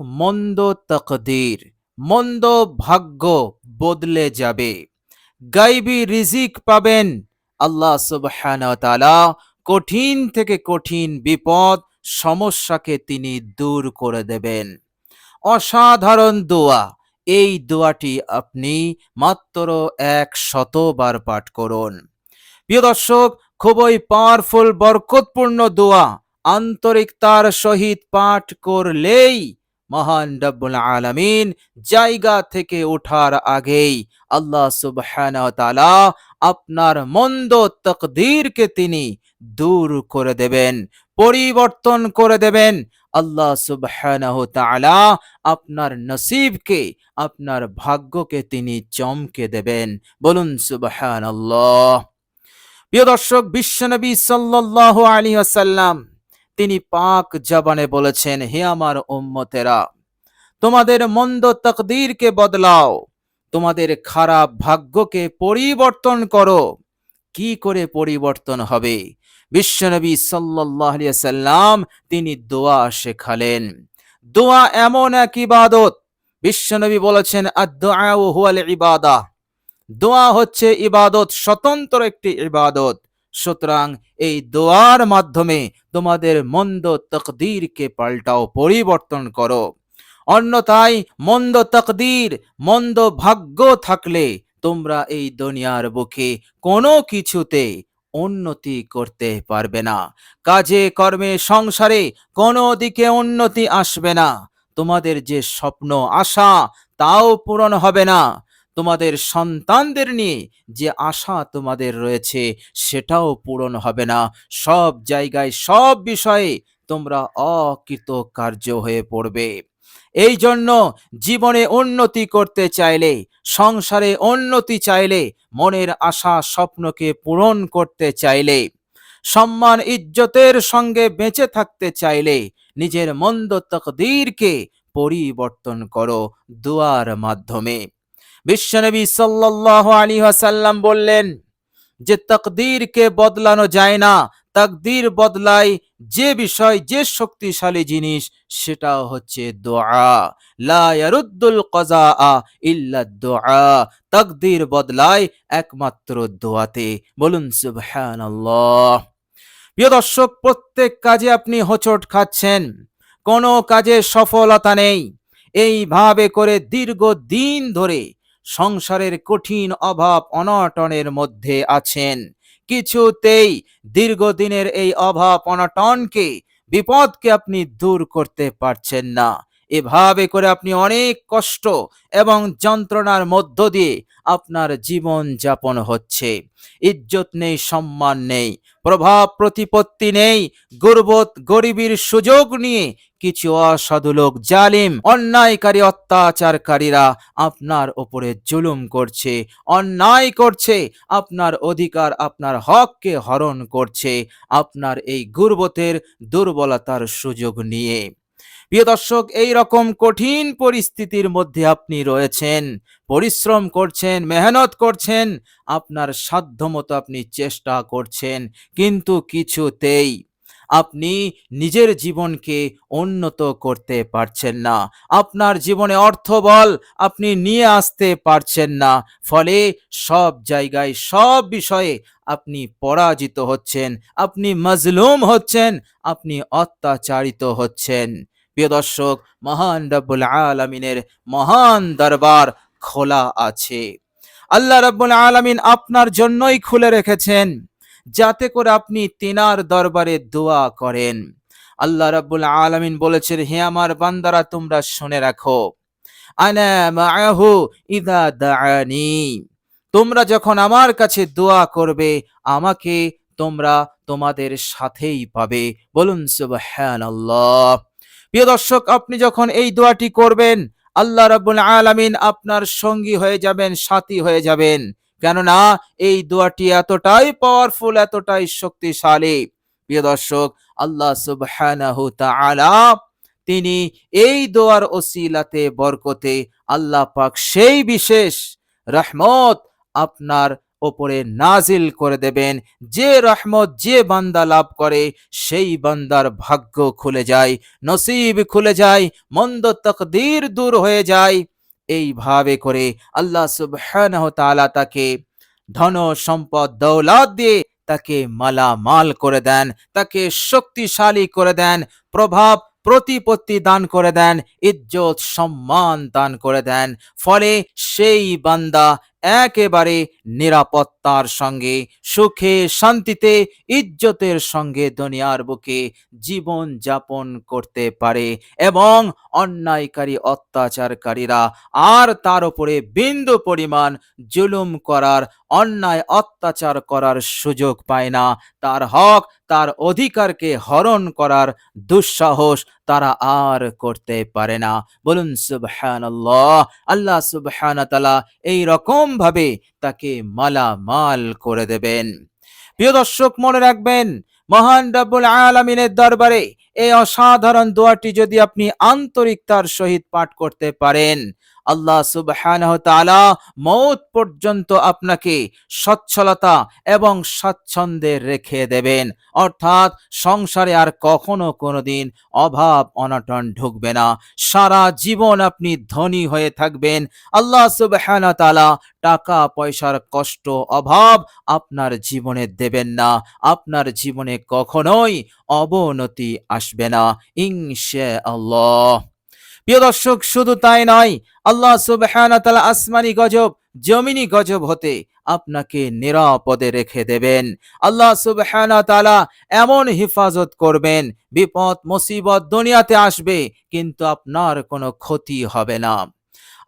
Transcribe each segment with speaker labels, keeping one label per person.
Speaker 1: মন্দ তকদির, মন্দ ভাগ্য বদলে যাবে। গাইবি রিজিক পাবেন আল্লাহ সুবহানাহু ওয়া তাআলা। কঠিন থেকে কঠিন বিপদ সমস্যাকে তিনি দূর করে দেবেন। অসাধারণ দোয়া, এই দোয়াটি আপনি মাত্র এক শতবার পাঠ করুন। প্রিয় দর্শক, খুবই পাওয়ারফুল বরকতপূর্ণ দোয়া। আন্তরিকতার সহিত পাঠ করলেই মহান রব্বুল আলামিন, জায়গা থেকে ওঠার আগেই আল্লাহ তাআলা আপনার মন্দ তকদিরকে তিনি দূর করে দেবেন, পরিবর্তন করে দেবেন। আল্লাহ সুবহানাহু তাআলা আপনার নসিবকে, আপনার ভাগ্যকে তিনি চমকে দেবেন। বলুন সুবহানাল্লাহ। প্রিয় দর্শক, বিশ্বনবী সাল্লাল্লাহু আলাইহি ওয়াসাল্লাম তিনি পাক জবানে বলেছেন, হে আমার উম্মতেরা, তোমাদের মন্দ তকদিরকে বদলাও, তোমাদের খারাপ ভাগ্যকে পরিবর্তন করো। কি করে পরিবর্তন হবে? বিশ্বনবী সাল্লাল্লাহু সাল্লাম তিনি দোয়া শেখালেন। দোয়া এমন এক ইবাদত। বিশ্বনবী বলেছেন আদ-দুআ ইবাদা। দোয়া হচ্ছে ইবাদত, স্বতন্ত্র একটি ইবাদত। সুতরাং এই দোয়ার মাধ্যমে তোমাদের মন্দ তকদিরকে পাল্টাও, পরিবর্তন করো। অন্যথায় মন্দ তকদির, মন্দ ভাগ্য থাকলে তোমরা এই দুনিয়ার বুকে কোনো কিছুতে উন্নতি করতে পারবে না। কাজে, কর্মে, সংসারে কোনো দিকে উন্নতি আসবে না। তোমাদের যে স্বপ্ন, আশা, তাও পূরণ হবে না। তোমাদের সন্তানদের নিয়ে যে আশা তোমাদের রয়েছে, সেটাও পূরণ হবে না। সব জায়গায়, সব বিষয়ে তোমরা অকৃতকার্য হয়ে পড়বে। এই জন্য জীবনে উন্নতি করতে চাইলে, সংসারে উন্নতি চাইলে, মনের আশা, স্বপ্নকে পূরণ করতে চাইলে, সম্মান, ইজ্জতের সঙ্গে বেঁচে থাকতে চাইলে, নিজের মন্দ তকদিরকে পরিবর্তন করো দুয়ার মাধ্যমে। বিশ্বনবী সাল্লাল্লাহু আলাইহি ওয়াসাল্লাম বললেন যে তকদিরকে বদলানো যায় না। তকদির বদলায় যে বিষয়, যে শক্তিশালী জিনিস সেটা হচ্ছে দোয়া। লা ইয়ারুদ্দুল কজা ইল্লা দোয়া। তকদির বদলায় একমাত্র দোয়াতে। বলুন সুবহানাল্লাহ। প্রিয় দর্শক, প্রত্যেক কাজে আপনি হোঁচট খাচ্ছেন। কোনো কাজে সফলতা নেই। এইভাবে করে দীর্ঘ দিন ধরে সংসারের কঠিন অভাব অনটনের মধ্যে আছেন। কিছুতেই দীর্ঘদিনের এই অভাব অনটনকে, বিপদকে আপনি দূর করতে পারছেন না। এভাবে করে আপনি অনেক কষ্ট এবং যন্ত্রণার মধ্য দিয়ে আপনার জীবন যাপন হচ্ছে। ইজ্জত নেই, সম্মান নেই, প্রভাব প্রতিপত্তি নেই গুরবত গরিবীর সুযোগ নিয়ে কিছু অসাধু লোক, জালিম, অন্যায়কারী, অত্যাচারকারীরা আপনার ওপরে জুলুম করছে, অন্যায় করছে, আপনার অধিকার, আপনার হককে হরণ করছে, আপনার এই গুরবতের দুর্বলতার সুযোগ নিয়ে। প্রিয় দর্শক এই রকম কঠিন পরিস্থিতির মধ্যে আপনি রয়েছেন। পরিশ্রম করছেন, মেহনত করছেন, আপনার সাধ্যমতো আপনি চেষ্টা করছেন, কিন্তু কিছুতেই আপনি নিজের জীবনকে উন্নত করতে পারছেন না। আপনার জীবনে অর্থবল আপনি নিয়ে আসতে পারছেন না, ফলে সব জায়গায়, সব বিষয়ে আপনি পরাজিত হচ্ছেন, আপনি মজলুম হচ্ছেন, আপনি অত্যাচারিত হচ্ছেন। প্রিয় দর্শক, মহান রব্বুল আলমিনের মহান দরবার খোলা আছে। আল্লাহ রব্বুল আলমিন আপনার জন্যই খুলে রেখেছেন, যাতে করে আপনি তিনার দরবারে দোয়া করেন। আল্লাহ রাব্বুল আলামিন বলেছেন, হে আমার বান্দারা, তোমরা শুনে রাখো। ইদা তোমরা যখন আমার কাছে দোয়া করবে, আমাকে তোমরা তোমাদের সাথেই পাবে। বলুন সুবহানাল্লাহ। প্রিয় দর্শক, আপনি যখন এই দোয়াটি করবেন, আল্লাহ রাব্বুল আলামিন আপনার সঙ্গী হয়ে যাবেন, সাথী হয়ে যাবেন। কেননা, এই দোয়াটি এতটাই পাওয়ারফুল এতটাই শক্তিশালী। প্রিয় দর্শক, আল্লাহ সুবহানাহু তাআলা তিনি এই দোয়ার ওসিলাতে বরকতে আল্লাহ পাক সেই বিশেষ রহমত আপনার ওপরে নাজিল করে দেবেন। যে রহমত যে বান্দা লাভ করে, সেই বান্দার ভাগ্য খুলে যায়, নসিব খুলে যায়, মন্দ তকদির দূর হয়ে যায়। এইভাবে করে আল্লাহ সুবহানাহু তাআলা তাকে ধন, সম্পদ, দৌলত দিয়ে তাকে মালামাল করে দেন, তাকে শক্তিশালী করে দেন, প্রভাব প্রতিপত্তি দান করে দেন, ইজ্জত সম্মান দান করে দেন। ফলে সেই বান্দা একেবারে নিরাপত্তার সঙ্গে, সুখে, শান্তিতে, ইজ্জতের সঙ্গে দুনিয়ার বুকে জীবন যাপন করতে পারে এবং অন্যায়কারী, অত্যাচারকারীরা আর তার উপরে বিন্দু পরিমাণ জুলুম করার, অন্যায়, অত্যাচার করার সুযোগ পায় না। তার হক তার অধিকারকে হরণ করার দুঃসাহস তারা আর করতে পারে না। বলুন, সুবহানাল্লাহ, আল্লাহ সুবহানাহু তাআলা এই রকম ভাবে তাকে মালামাল করে দেবেন। প্রিয় দর্শক, মনে রাখবেন, মহান রাব্বুল আলামিনের দরবারে এই অসাধারণ দোয়াটি যদি আপনি আন্তরিকতার সহিত পাঠ করতে পারেন আল্লাহ সুবহানাহু তাআলা মৌত পর্যন্ত আপনাকে সচ্ছলতা এবং স্বাচ্ছন্দ্যে রেখে দেবেন। অর্থাৎ সংসারে আর কখনো কোনোদিন অভাব, অনটন ঢুকবে না। সারা জীবন আপনি ধনী হয়ে থাকবেন। আল্লাহ সুবহানাহু তাআলা টাকা, পয়সার কষ্ট, অভাব আপনার জীবনে দেবেন না। আপনার জীবনে কখনোই অবনতি আসবে না। ইনশাআল্লাহ। প্রিয় দর্শক, শুধু তাই নয়, আল্লাহ সুবহানাহু তাআলা আসমানি গজব, জমিনি গজব হতে আপনাকে নিরাপদে রেখে দেবেন। আল্লাহ সুবহানাহু তাআলা এমন হেফাজত করবেন, বিপদ, মুসিবত দুনিয়াতে আসবে, কিন্তু আপনার কোনো ক্ষতি হবে না।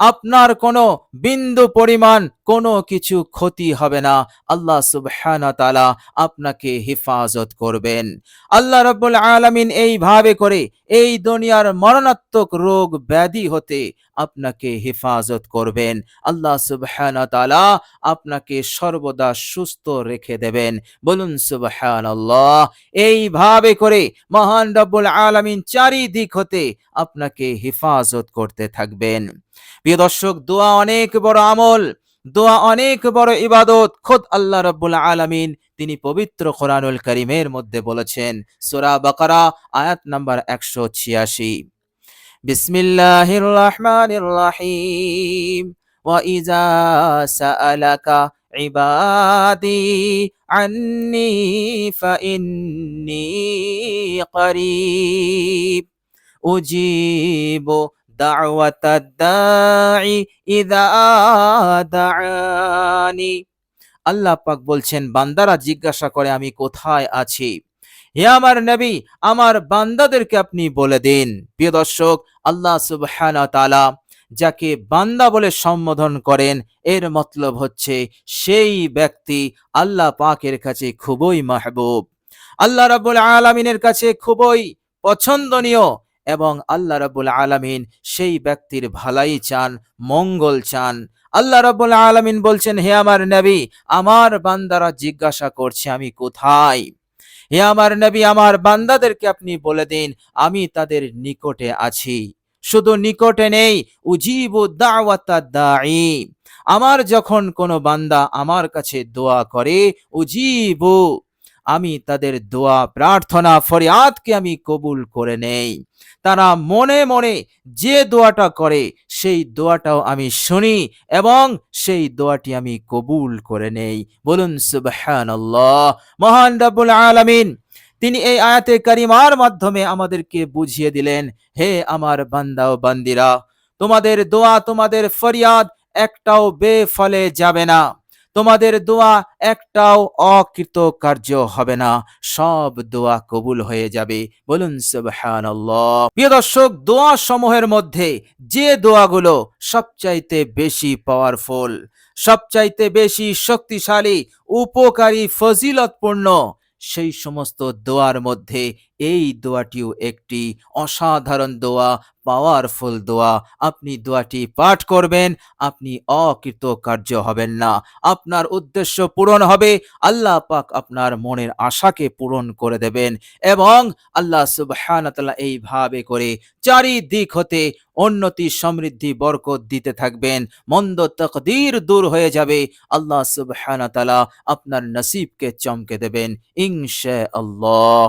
Speaker 1: আপনার কোনো বিন্দু পরিমাণ কোনো কিছু ক্ষতি হবে না। আল্লাহ সুবহানাহু তাআলা আপনাকে হেফাজত করবেন। আল্লাহ রাব্বুল আলামিন এইভাবে করে এই দুনিয়ার মরণাত্মক রোগ ব্যাধি হতে আপনাকে হেফাজত করবেন। আল্লাহ সুবহানাহু তাআলা আপনাকে সর্বদা সুস্থ রেখে দেবেন। বলুন সুবহানাল্লাহ। এইভাবে করে মহান রব্বুল আলামিন চারিদিক হতে আপনাকে হেফাজত করতে থাকবেন। প্রিয় দর্শক দোয়া অনেক বড় আমল দোয়া অনেক বড় ইবাদত খোদ আল্লাহ রাব্বুল আলামিন তিনি পবিত্র কোরআনুল করিমের মধ্যে বলেছেন সূরা বাকারা আয়াত নাম্বার একশো ছিয়াশি বিসমিল্লাহির রহমানির রহিম وإذا سألك عبادي عني فإني قريب أجيب دعوة الداعي إذا دعاني আল্লাহ পাক বলছেন বান্দারা জিজ্ঞাসা করে আমি কোথায় আছি হে আমার নবী আমার বান্দাদেরকে আপনি বলে দিন প্রিয় দর্শক আল্লাহ সুবহানাহু ওয়া তাআলা যাকে বান্দা বলে সম্বোধন করেন এর মতলব হচ্ছে সেই ব্যক্তি আল্লাহ পাকের কাছে খুবই মাহবুব আল্লাহ রাব্বুল আলামিনের কাছে খুবই পছন্দনীয় এবং আল্লাহ রাব্বুল আলামিন সেই ব্যক্তির ভালাই চান, মঙ্গল চান। আল্লাহ রাব্বুল আলামিন বলছেন, হে আমার নবী, আমার বান্দারা জিজ্ঞাসা করছে, আমি কোথায়? হে আমার নবী, আমার বান্দাদেরকে আপনি বলে দিন, আমি তাদের নিকটে আছি। শুধু নিকটে নেই, উজিবু দাওয়াতা আমার যখন কোনো বান্দা আমার কাছে দোয়া করে, উজিবু আমি তাদের দোয়া, প্রার্থনা, ফরিয়াদকে আমি কবুল করে নেই। তারা মনে মনে যে দোয়াটা করে, সেই দোয়াটাও আমি শুনি এবং সেই দোয়াটি আমি কবুল করে নেই। বলুন, সুবহানাল্লাহ। মহান রাব্বুল আলামিন, তিনি এই আয়াতে কারিমার মাধ্যমে আমাদেরকে বুঝিয়ে দিলেন, হে আমার বান্দা ও বান্দিরা, তোমাদের দোয়া, তোমাদের ফরিয়াদ একটাও বেফলে যাবে না। তোমাদের দোয়া একটাও অকৃতকার্য হবে না। সব দোয়া কবুল হয়ে যাবে। বলুন প্রিয় দর্শক দোয়া সমূহের মধ্যে যে দোয়াগুলো সবচাইতে বেশি পাওয়ারফুল সবচাইতে বেশি শক্তিশালী, উপকারী, ফজিলতপূর্ণ, সেই সমস্ত দোয়ার মধ্যে এই দোয়াটিও একটি অসাধারণ দোয়া পাওয়ারফুল দোয়া। আপনি দোয়াটি পাঠ করবেন, আপনি অকৃতকার্য হবেন না। আপনার উদ্দেশ্য পূরণ হবে, আল্লাহ পাক আপনার মনের আশাকে পূরণ করে দেবেন এবং আল্লাহ সুবহানাতাল্লাহ এইভাবে করে চারিদিক হতে উন্নতি, সমৃদ্ধি, বরকত দিতে থাকবেন। মন্দ তকদির দূর হয়ে যাবে, আল্লাহ সুবহানাতাল্লাহ আপনার নসিবকে চমকে দেবেন ইনশা আল্লাহ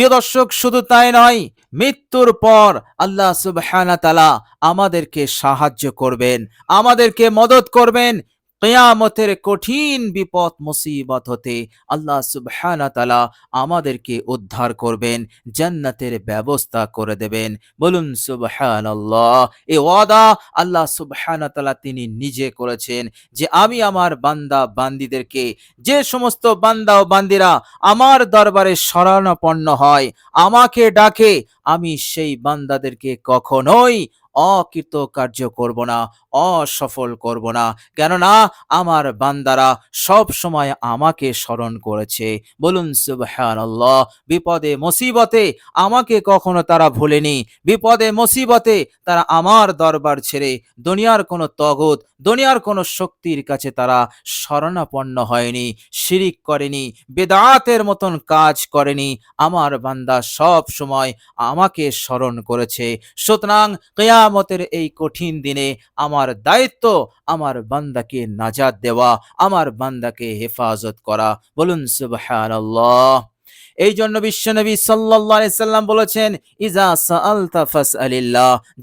Speaker 1: প্রিয় দর্শক, শুধু তাই নয়, মৃত্যুর পর আল্লাহ সুবহানাতালা আমাদেরকে সাহায্য করবেন, আমাদেরকে মদত করবেন কেয়ামতের কঠিন বিপদ মুসিবত হতে আল্লাহ সুবহানাতালা আমাদেরকে উদ্ধার করবেন, জান্নাতের ব্যবস্থা করে দেবেন। বলুন সুবহানাল্লাহ। এ ওয়াদা আল্লাহ সুবহানাতালা তিনি নিজে করেছেন যে আমি আমার বান্দা বান্দিদেরকে যে সমস্ত বান্দা ও বান্দিরা আমার দরবারে শরণাপন্ন হয়, আমাকে ডাকে, আমি সেই বান্দাদেরকে কখনোই অকৃতকার্য করব না, অসফল করব না। কেননা আমার বান্দারা সব সময় আমাকে স্মরণ করেছে। বলুন, সুবহানাল্লাহ, বিপদে মুসিবতে আমাকে কখনো তারা ভুলেনি। বিপদে মুসিবতে তারা আমার দরবার ছেড়ে দুনিয়ার কোনো তগত, দুনিয়ার কোনো শক্তির কাছে তারা শরণাপন্ন হয়নি, শিরিক করেনি, বেদাতের মতন কাজ করেনি। আমার বান্দা সব সময় আমাকে স্মরণ করেছে। সুতরাং কেয়ামতের এই কঠিন দিনে আমার দায়িত্ব আমার বান্দাকে নাজাদ দেওয়া, আমার বান্দাকে হেফাজত করা। বলুন সুবহানাল্লাহ। এই জন্য বিশ্বনবী সাল্লাল্লাহু সাল্লাম বলেছেন ইজা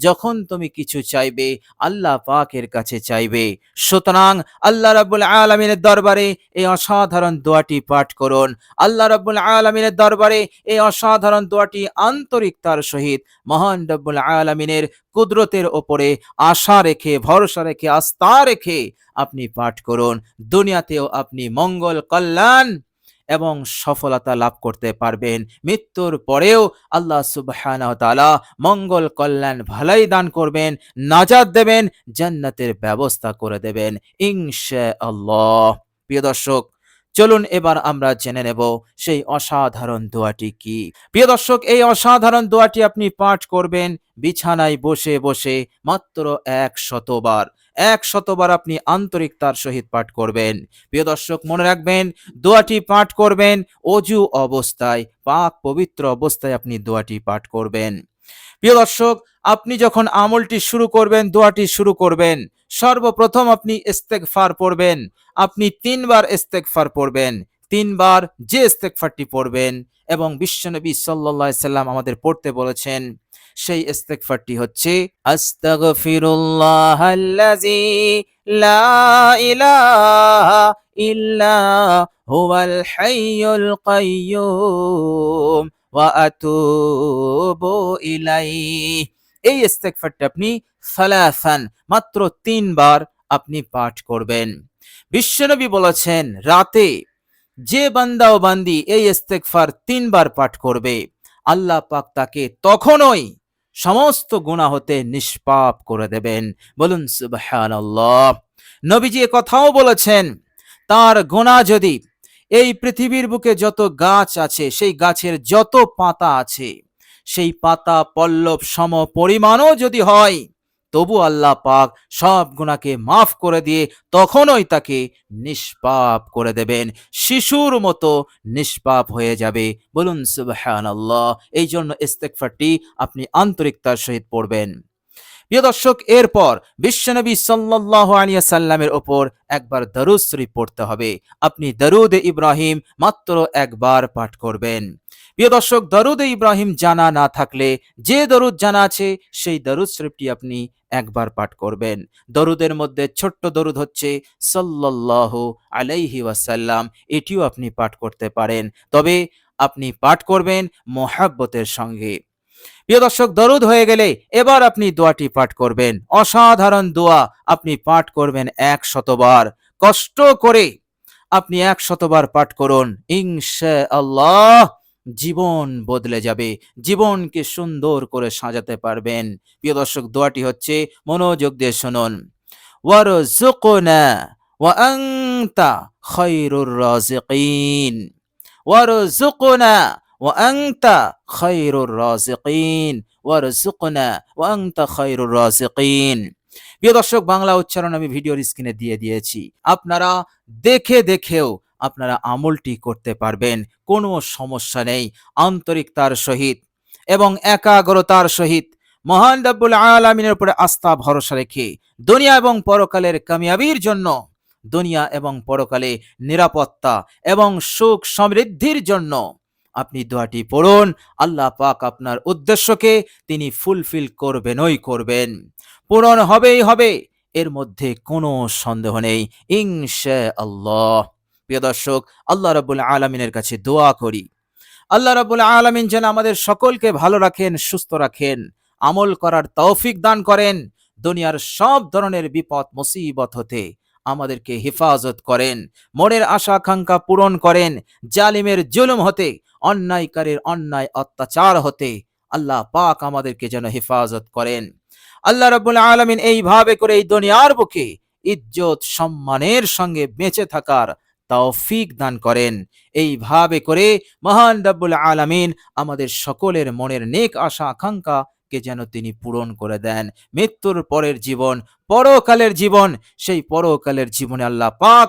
Speaker 1: যখন তুমি কিছু চাইবে, আল্লাহ পাকের কাছে চাইবে। সুতরাং আল্লাহ রাব্বুল আলামিনের দরবারে এই অসাধারণ দোয়াটি পাঠ করুন। আল্লাহ রাব্বুল আলামিনের দরবারে এই অসাধারণ দোয়াটি আন্তরিকতার সহিত মহান রব্বুল আলামিনের কুদরতের ওপরে আশা রেখে, ভরসা রেখে, আস্থা রেখে আপনি পাঠ করুন। দুনিয়াতেও আপনি মঙ্গল কল্যাণ এবং সফলতা লাভ করতে পারবেন। মৃত্যুর পরেও আল্লাহ তাআলা মঙ্গল কল্যাণ ভালাই দান করবেন নাজাদ দেবেন, জান্নাতের ব্যবস্থা করে দেবেন, ইনশাআল্লাহ। প্রিয় দর্শক, চলুন এবার আমরা জেনে নেব সেই অসাধারণ দোয়াটি কি। প্রিয় দর্শক, এই অসাধারণ দোয়াটি আপনি পাঠ করবেন বিছানায় বসে বসে মাত্র এক শতবার এক শতবার আপনি আন্তরিকতার সহিত পাঠ করবেন। প্রিয় দর্শক, মনে রাখবেন, দোয়াটি পাঠ করবেন, অজু অবস্থায়, পাক পবিত্র অবস্থায় আপনি দোয়াটি পাঠ করবেন। প্রিয় দর্শক, আপনি যখন আমলটি শুরু করবেন, দোয়াটি শুরু করবেন, সর্বপ্রথম আপনি ইস্তেগফার পড়বেন, আপনি তিনবার ইস্তেগফার পড়বেন, তিনবার যে ইস্তেগফারটি পড়বেন এবং বিশ্বনবী আলাইহি সাল্লাম আমাদের পড়তে বলেছেন সেই ইস্তেগফারটি হচ্ছে আস্তাগফিরুল্লাহ আল্লাযী লা ইলাহা ইল্লা হুয়াল হাইয়ুল কাইয়্যুম ওয়া এই ইস্তেগফারটি আপনি সালাসান, মাত্র তিনবার আপনি পাঠ করবেন। বিশ্বনবী বলেছেন, রাতে যে বান্দা ও বান্দি এই ইস্তেগফার তিনবার পাঠ করবে, আল্লাহ পাক তাকে তখনই সমস্ত গুণা হতে নিষ্পাপ করে দেবেন। বলুন সুবহান নবীজি কথাও বলেছেন, তার গোনা যদি এই পৃথিবীর বুকে যত গাছ আছে, সেই গাছের যত পাতা আছে, সেই পাতা পল্লব সম পরিমাণও যদি হয় তবু আল্লাহ পাক সব গুণাকে মাফ করে দিয়ে তখনই তাকে নিষ্পাপ করে দেবেন। শিশুর মতো নিষ্পাপ হয়ে যাবে। বলুন সুবহানাল্লাহ এই জন্য ইস্তেগফারটি আপনি আন্তরিকতার সহিত পড়বেন। প্রিয় দর্শক, এরপর বিশ্বনবী সাল্লাল্লাহু আলাইহি সাল্লামের ওপর একবার দরুদ শরীফ পড়তে হবে। আপনি দরুদ ইব্রাহিম মাত্র একবার পাঠ করবেন। প্রিয় দর্শক, দরুদ ইব্রাহিম জানা না থাকলে যে দরুদ জানা আছে, সেই দরুদ শরীফটি আপনি একবার পাঠ করবেন। দরুদের মধ্যে ছোট্ট দরুদ হচ্ছে সাল্লাল্লাহু আলাইহি ওয়াসাল্লাম। এটিও আপনি পাঠ করতে পারেন। তবে আপনি পাঠ করবেন মোহাব্বতের সঙ্গে। প্রিয় দর্শক, দরুদ হয়ে গেলে এবার আপনি দোয়াটি পাঠ করবেন। অসাধারণ দোয়া আপনি পাঠ করবেন এক শতবার কষ্ট করে আপনি এক শতবার পাঠ করুন। ইনশা আল্লাহ জীবন বদলে যাবে। জীবনকে সুন্দর করে সাজাতে পারবেন। প্রিয় দর্শক, দোয়াটি হচ্ছে মনোযোগ দিয়ে শুনুন। ওয়ারজুকনা ওয়ারজুকনা ওয়াংতা খৈরুর রজিকিন ওয়ারজুকনা ওয়াংতা খৈরুর রজিকিন প্রিয় দর্শক, বাংলা উচ্চারণ আমি ভিডিওর স্ক্রিনে দিয়ে দিয়েছি। আপনারা দেখে দেখেও আপনারা আমলটি করতে পারবেন, কোনো সমস্যা নেই আন্তরিকতার সহিত এবং একাগ্রতার সহিত। মহান রাব্বুল আলামিনের উপরে আস্থা, ভরসা রেখে দুনিয়া এবং পরকালের কামিয়াবির জন্য, দুনিয়া এবং পরকালে নিরাপত্তা এবং সুখ সমৃদ্ধির জন্য আপনি দোয়াটি পড়ুন, আল্লাহ পাক আপনার উদ্দেশ্যকে তিনি ফুলফিল করবেনই করবেন। পূরণ হবেই হবে, এর মধ্যে কোনো সন্দেহ নেই ইনশা আল্লাহ প্রিয় দর্শক, আল্লাহ রাবুল আলমিনের কাছে দোয়া করি। আল্লাহ রাবুল আলমিন যেন আমাদের সকলকে ভালো রাখেন, সুস্থ রাখেন, আমল করার তৌফিক দান করেন, দুনিয়ার সব ধরনের বিপদ, মুসিবত হতে আমাদেরকে হেফাজত করেন, মনের আশা আকাঙ্ক্ষা পূরণ করেন, জালিমের জুলুম হতে অন্যায়কারীর অন্যায় অত্যাচার হতে আল্লাহ পাক আমাদেরকে যেন হেফাজত করেন। আল্লাহ রাবুল আলমিন এইভাবে করে এই দুনিয়ার বুকে ইজ্জত, সম্মানের সঙ্গে বেঁচে থাকার তৌফিক দান করেন। এইভাবে করে মহান রব্বুল আলামিন আমাদের সকলের মনের নেক আশা আকাঙ্ক্ষা কে যেন তিনি পূরণ করে দেন। মৃত্যুর পরের জীবন, পরকালের জীবন, সেই পরকালের জীবনে আল্লাহ পাক